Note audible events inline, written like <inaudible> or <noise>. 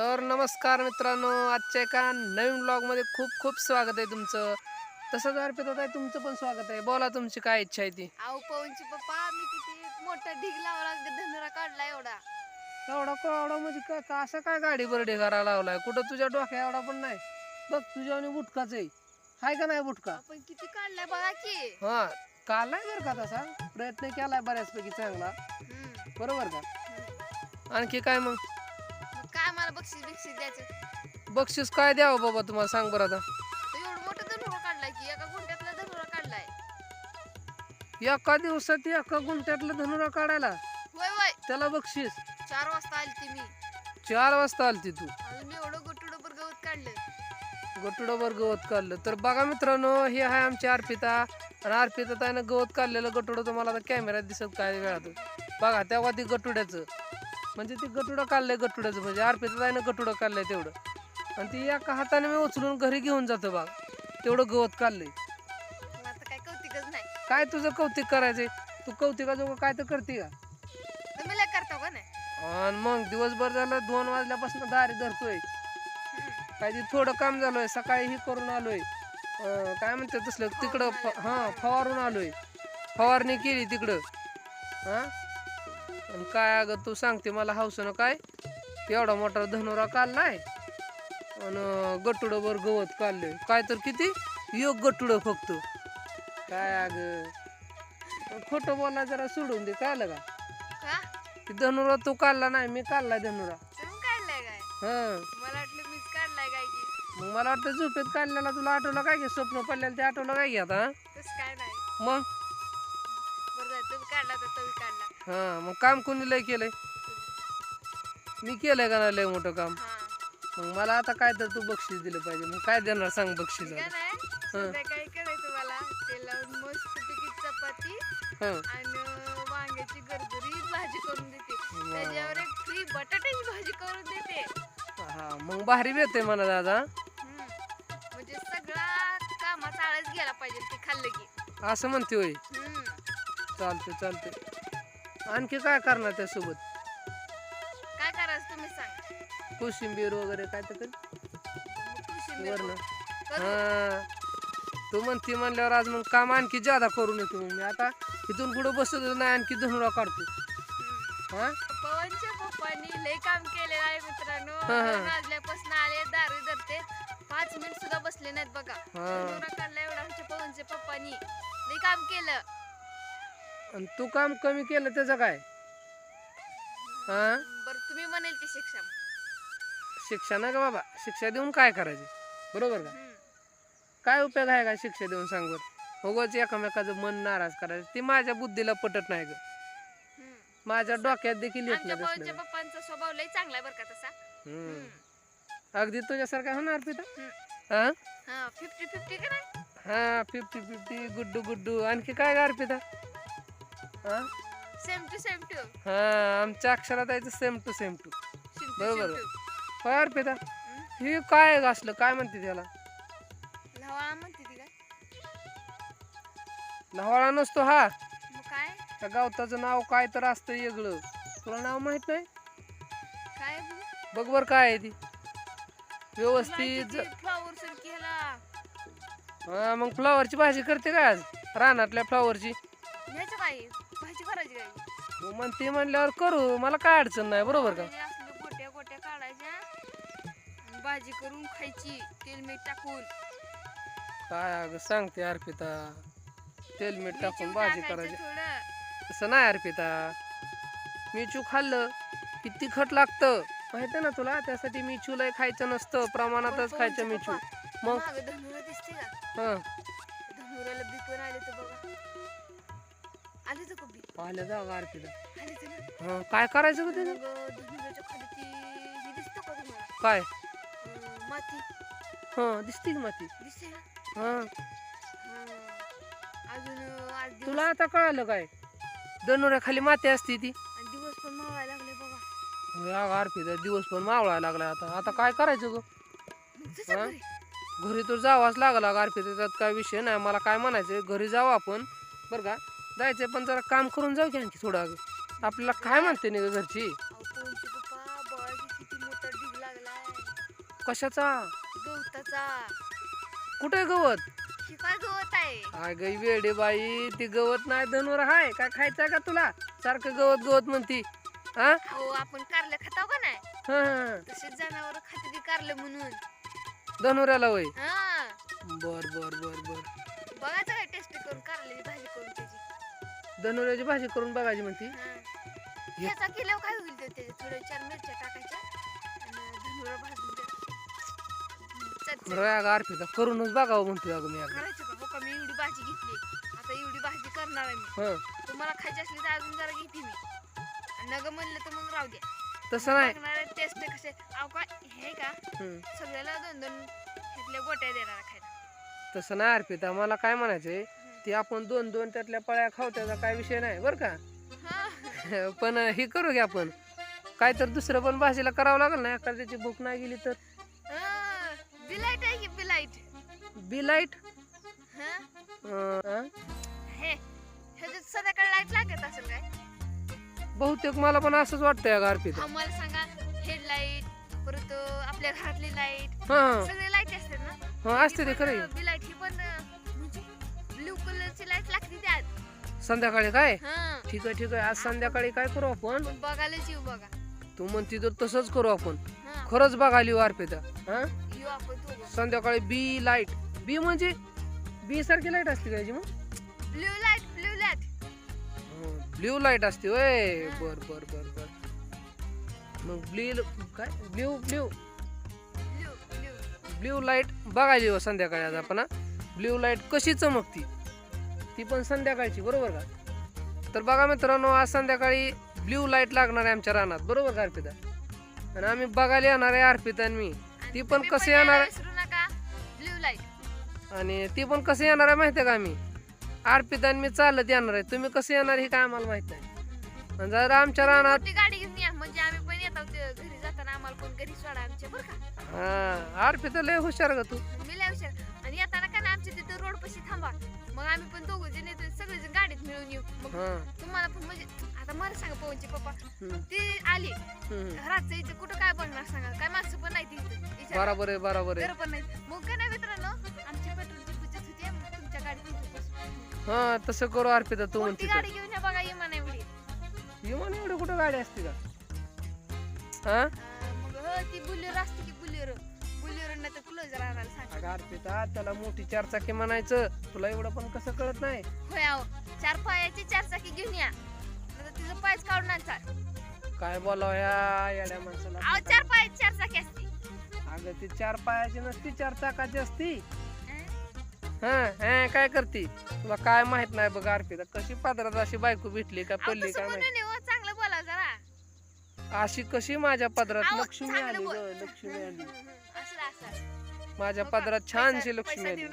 तर नमस्कार मित्रांनो आजच्या एका नवीन ब्लॉगमध्ये खूप खूप स्वागत आहे तुमचं. तसंच अर्पित आहे तुमचं पण स्वागत आहे. बोला तुमची काय इच्छा आहे ती? अहो पवनची पप्पा मी किती मोठा ढीग लावला धनुरा काढला एवढा. एवढा एवढा म्हणजे काय का असं काय गाडी बरडी करायला लावलाय? कुठं तुझ्या डोक्या एवढा पण नाही. बघ तुझ्या आणि बुटकाच आहे. हाय का नाही बुटका? आपण किती काढलाय बघा की. हा कालाय बरं का तसा? प्रयत्न केलाय बऱ्याचपैकी चांगला. बरोबर का. आणखी काय मग? मला बक्षीस बिक्षीस द्यायचं. बक्षीस काय द्यावं बाबा तुम्हाला? सांग बरं आता. तो एवढं मोठा धनुरा काढलाय की एका गुंठ्यातला धनुरा काढलाय. एका दिवसात एका गुंठ्यातलं धनुरा काढायला? होय होय. त्याला बक्षीस. चार वाजता आली ती मी. चार वाजता आलती तू. अजून मी एवढं गुटुडबर गवत काढलं. गटुडावर गवत काढलं. तर बघा मित्रांनो हे आहे आमची अर्पिता. आणि अर्पिता त्यानं गवत काढलेलं गटुडं तुम्हाला आता कॅमेऱ्यात दिसत काय वेळात बघा तेव्हा ती गटुड्याचं म्हणजे ती गटुडं काढलंय गटुड्याचं म्हणजे अर्पिता त्यानं गटुडं काढलंय तेवढं. आणि ती एका हाताने मी उचलून घरी घेऊन जातो बघ तेवढं गवत काढलंय. आता काय कौतिकच नाही. काय तुझं कौतिक करायचंय? तू कौतिकाजोगं काय तर करते का? तुम्ही लय करता का नाही. आणि मग दिवसभर झालं दोन वाजल्यापासून दारी धरतोय. काय ते थोडं काम झालोय सकाळी ही करून आलोय. अं, काय म्हणते तसलं तिकडं फ- हा फवारून आलोय. फवारणी केली तिकडं. हा? आणि काय अगं तू सांगते मला हौसनं काय? एवढा मोठा धनुरा काढलाय आणि गटुडं गवत काढलंय. काय तर किती? योग गटुडं फक्त. काय अगं? खोटं बोला जरा सोडून दे काय का? धनुरा तू काढला नाही मी काढलाय धनुरा. हा. मग मला वाटतं झोपेत काढलेला तुला आठवलं काय घे स्वप्न पडलेलं ते आठवलं काय घे आता? तसं काय नाही. मग? तुम्ही काढला तर तुम्ही काढला. हा मग काम कोणी लय केलंय? मी केलंय का नाही लय मोठं काम? हा. मग मला आता काय तर तू बक्षीस दिलं पाहिजे. मग काय देणार सांग बक्षीस काय आता? नाही संध्याकाळी करायचं तुम्हाला. ते लावून मस्त पैकी चपाती हा. आणि वांग्याची गरगरीत भाजी करून देते. त्याच्यावर एक फ्री बटाट्याची भाजी करून देते. हा मग भारी येते मला दादा. हम्म. म्हणजे सगळा कामाचा आळस गेला पाहिजे ते खाल्लं की. असं म्हणते होय. हम्म. चालते चालते आणखी काय करणार त्यासोबत? काय करायचं तुम्ही सांगा. कोशिंबीर वगैरे काय तर कर. मग कोशिंबीर वरण. करू. हा. तू म्हणते म्हणल्यावर आज मग काम आणखी जादा करून येतो मग मी. आता इथून पुढे बसत नाही आणखी धनुरा काढतो. हा? पवनच्या पप्पांनी लय काम केलेलं आहे मित्रांनो. हा, हा. दोन वाजल्यापासून आले दारू धरते. पाच मिनिट सुद्धा बसले नाहीत बघा. हा. काढला एवढा आमच्या पवनच्या पप्पांनी. लय काम केलं. आणि तू काम कमी केलं त्याचं काय? हा? बरं तुम्ही म्हणेल ती शिक्षा. शिक्षा नाही का बाबा? शिक्षा देऊन काय करायचे? बरोबर का? हम्म. काय उपयोग आहे का शिक्षा देऊन सांग बरं उगाच एकामेकाचं मन नाराज करायचं. ते माझ्या बुद्धीला पटत नाही ग. हम्म. माझ्या डोक्यात देखील येत आमच्या नाही पवनच्या तसलं. पप्पांचा स्वभाव लय चांगला आहे बरं का तसा. हम्म. अगदी तुझ्यासारखा होणार पिता. हा? हा फिफ्टी फिफ्टी हा फिफ्टी फिफ्टी गुड्डू गुड्डू आणखी काय गार पिता? हा? सेम टू सेम टू हा आमच्या अक्षरात आहे सेम टू सेम टू बरोबर. काय यार पिता. हे काय असलं काय म्हणते त्याला? लवाळा म्हणते नसतो हा. मग काय? त्या गावताचं नाव काय तर असतं वेगळं. तुला नाव माहीत नाही? काय बघ? बर काय आहे ती. व्यवस्थित फ्लॉवर हा मग फ्लॉवरची भाजी करते का आज? रानातल्या फ्लॉवरची तू म्हणते म्हणल्यावर करू मला काय अडचण नाही बरोबर का? असलं गोट्या गोट्या काढायच्या आणि भाजी करून खायची तेल मीठ टाकून. काय अगं सांगते अर्पिता. तेल मीठ टाकून मिरची भाजी टाकायचं करायची. थोडं. तसं नाही अर्पिता. मिचू खाल्लं की तिखट लागतं. माहिती आहे ना तुला? त्यासाठी मिचू लय खायचं नसतं प्रमाणातच खायचं मिचू मग मग धनुरा दिसते का? हा. धनुराला बी पण आले तर बघा. आलं जा गं हा काय करायचं का त्याचं? काय माती हा दिसती की माती. दिसते ना? हा. अजून अं, आज दिवस तुला आता कळालं काय? खाली माती असते ती. आणि दिवस पण मावायला लागले बघा. दिवस पण मावळायला लागलाय आता. आता काय करायचं ग? मग हा? घरी. घरी तर जावाच लागला अर्पिता त्यात काय विषय नाही. मला काय म्हणायचं घरी जाऊ आपण. बरं का? जायचंय पण जरा काम करून जाऊ की आणखी थोडं अगं आपल्याला काय म्हणते नाही घरची? अहो, कोणचे पप्पा बळाची किती मोठा ढीग लागला कशाचा? गवताचा कुठे गवत? ही काय गवत आहे अगं वेडे बाई ती गवत नाही धनवर हाय. काय खायचं का तुला? सारखं गवत गवत म्हणती. हा हो आपण कारलं खाताव का नाही? हा. तसेच जनावर खाते ती कारलं म्हणून. धनुऱ्याला वय हा. बर बर बर बर. बघायचं काय टेस्ट करून कारल्याची भाजी. धनुऱ्याची भाजी करून बघायची म्हणती. हा. केल्यावर काय होईल ते चार मिरच्या टाकायच्या आणि धनुरा भाजून अर्पिता करूनच बघावं म्हणतोय अगं मी अगं करायचं का? हो मी एवढी भाजी घेतली. आता एवढी भाजी करणार आहे मी. हं. तुम्हाला खायची असली तर अजून जरा घेते मी. आणि नग म्हणलं तर मग राहू द्या. तसं नाही. टेस्ट कसे अहो का हे का? हं. सगळ्याला दोन दोन ह्यातल्या गोट्या देणार खायला. तसं नाही अर्पिता मला काय म्हणायचंय? ते आपण दोन दोन त्यातल्या पळ्या खाऊ त्याचा काय विषय नाही बरं का? <laughs> पण हे करू घ्या आपण. काय तर दुसरं पण भाजीला करावं लागेल ना एखाद्याची भूक नाही गेली तर. बिलाईट आहे की बिलाईट बिलाईट हा? संध्याकाळी लाइट लागत असेल काय? बहुतेक मला पण असंच वाटतंय अगं अर्पिता. आम्हाला सांगा हेडलाईट परत आपल्या घरातली लाइट हा. सगळे लाइट असतात ना? हा असते ते खरं बिलाईट संध्याकाळी काय? हा. ठीक आहे ठीक आहे. आज संध्याकाळी काय करू आपण? पण बघायलाच येऊ बघा. तू म्हणती तर तसंच करू आपण. हा. खरंच बघाली अर्पिता हा? येऊ आपण दोघं. संध्याकाळी बी लाइट. बी म्हणजे? बी सारखी लाइट असते काय मग? Blue light blue light. Blue light असते वय बर बर बर बर. मग ब्ल्यू काय? Blue blue. Blue blue. Blue light बघायची हो संध्याकाळी आज आपण ब्ल्यू लाइट कशी चमकती? ती पण संध्याकाळची बरोबर का? तर बघा मित्रांनो आज संध्याकाळी ब्ल्यू लाइट लागणार आहे आमच्या रानात बरोबर का अर्पिता? आणि आम्ही बघायला येणार आहे अर्पिता आणि मी. ती पण कसं येणार आहे? आणि ती पण कसं येणार आहे माहिती आहे का आम्ही? अर्पिता आणि मी चालत येणार आहे. तुम्ही कसं येणार हे काय आम्हाला माहीत नाही. आणि जर आमच्या रानात गाडी घेऊन या म्हणजे आम्ही पण येतो ते घरी जाताना आम्हाला पण घरी सोडा आमच्या बरं का? हा अर्पिता लय हुशार का तू. मी लय हुशार. आणि येताना का ना आमच्या तिथं रोड पशी थांबा. मग आम्ही पण दोघं मिळून येऊ. मग हा. तुम्हाला पण म्हणजे आता मला सांगा पवनचे पप्पा. हम्म, ती आली. हम्म. रातचं इथं कुठं काय बनणार सांगा? काय माणसं पण नाही ती. बरोबर आहे बरोबर आहे. घरं पण नाही मग काय नाही मित्रांनो आमची पेट्रोलची बचत होती. मग तुमच्या गाडीत बसू. हा तसं करू अर्पिता तू कोणती म्हणते गाडी घेऊन या बघा इमान एवढी. विमान एवढी कुठं गाडी असते का? हा? अं, मग हो ती बुलेरो असते तर क्लोजर आणायला सांगा अगं अर्पिता त्याला मोठी चारचाकी म्हणायचं. तुला एवढं पण कसं कळत नाही? होय आहो चार पायाची चार चाकी घेऊन या. तिचं पायच काढून आणचा काय बोलाव या येड्या चार पायाची चार चाकी असते. अगं ती चार पायाची नसती चार चाकाची असती? हा हा काय करती? तुला काय माहीत नाही बघ अर्पिता कशी पादरात अशी बायको भेटली का पडली तसं काय माहीत हो, चांगलं बोला जरा. अशी कशी माझ्या पदरात लक्ष्मी चांगलं आली बोल. ग लक्ष्मी आली. असं माझ्या? पदरात छानशी लक्ष्मी आली.